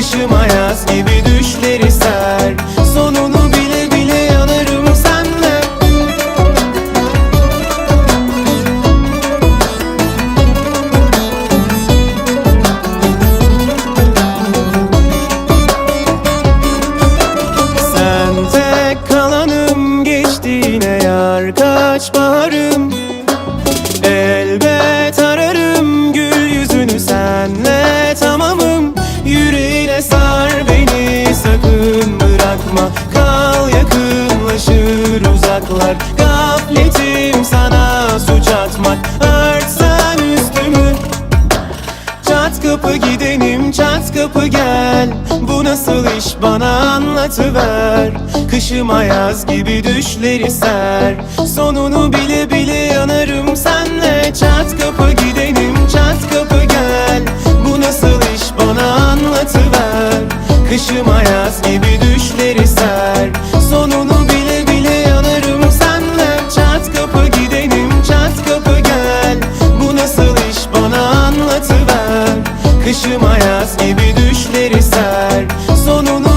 Kışım ayaz gibi düşleri ser. Sonunu bile bile yanarım senle. Sen tek kalanım geçtiğine yar. Kaç baharım uzaklar Gafletim sana suç atmak Örtsen üstümü. Çat kapı gidenim çat kapı gel. Bu nasıl iş bana anlatıver. Kışım ayaz gibi düşleri ser. Sonunu bile bile yanarım senle. Çat kapı gidenim çat kapı gel. Bu nasıl iş bana anlatıver. Kışım ayaz gibi düşleri anlatıver Kışım ayaz gibi düşleri ser. Sonunu